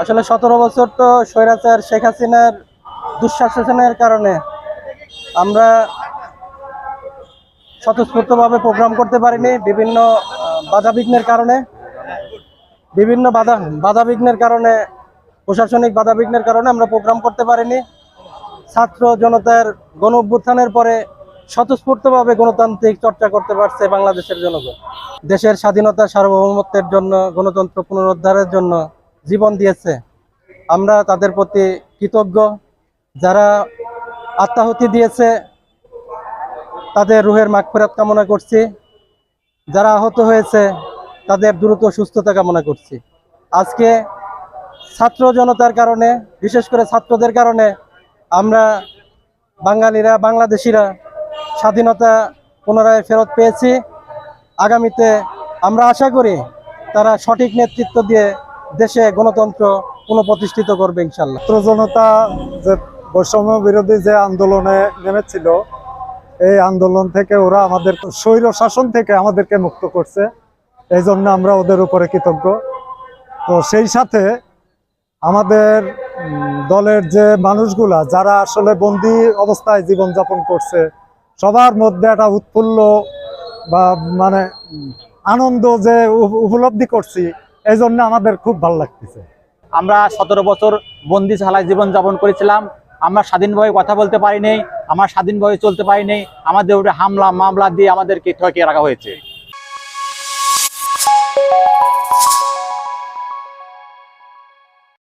আসলে সতেরো বছর তো স্বৈরাচার শেখ হাসিনার দুঃশাসনের কারণে আমরা স্বতঃস্ফূর্তভাবে প্রোগ্রাম করতে পারিনি বিভিন্ন আহ, বাধা বিঘ্নের কারণে। বিভিন্ন বাধা বাধা বিঘ্নের কারণে প্রশাসনিক বাধা বিঘ্নের কারণে আমরা প্রোগ্রাম করতে পারিনি। ছাত্র জনতার গণ অভ্যুত্থানের পরে স্বতঃস্ফূর্তভাবে গণতান্ত্রিক চর্চা করতে পারছে বাংলাদেশের জনগণ। দেশের স্বাধীনতা সার্বভৌমত্বের জন্য গণতন্ত্র পুনরুদ্ধারের জন্য জীবন দিয়েছে। আমরা তাদের প্রতি কৃতজ্ঞ। যারা আত্মাহুতি দিয়েছে, তাদের রুহের মাগফিরাত কামনা করছি। যারা আহত হয়েছে, তাদের দ্রুত সুস্থতা কামনা করছি। আজকে ছাত্র জনতার কারণে, বিশেষ করে ছাত্রদের কারণে, আমরা বাঙালিরা, বাংলাদেশিরা স্বাধীনতা পুনরায় ফেরত পেয়েছি। আগামীতে আমরা আশা করি তারা সঠিক নেতৃত্ব দিয়ে দেশে গণতন্ত্র পুনঃপ্রতিষ্ঠিত করবে ইনশাল্লাহ। জনতা যে বৈষম্য বিরোধী যে আন্দোলনে নেমেছিল, এই আন্দোলন থেকে ওরা আমাদের স্বৈর শাসন থেকে আমাদেরকে মুক্ত করছে। এই জন্য আমরা ওদের উপরে কৃতজ্ঞ। তো সেই সাথে আমাদের দলের যে মানুষগুলা, যারা আসলে বন্দি অবস্থায় জীবনযাপন করছে, সবার মধ্যে একটা উৎফুল্ল বা মানে আনন্দ যে উপলব্ধি করছি এই জন্য আমাদের খুব ভালো লাগতেছে। আমরা সতেরো বছর বন্দি শালায় জীবনযাপন করেছিলাম। আমরা স্বাধীনভাবে কথা বলতে পারিনি আমরা স্বাধীনভাবে চলতে পারিনি আমাদের ওটা হামলা, মামলা দিয়ে আমাদেরকে ঠকিয়ে রাখা হয়েছে।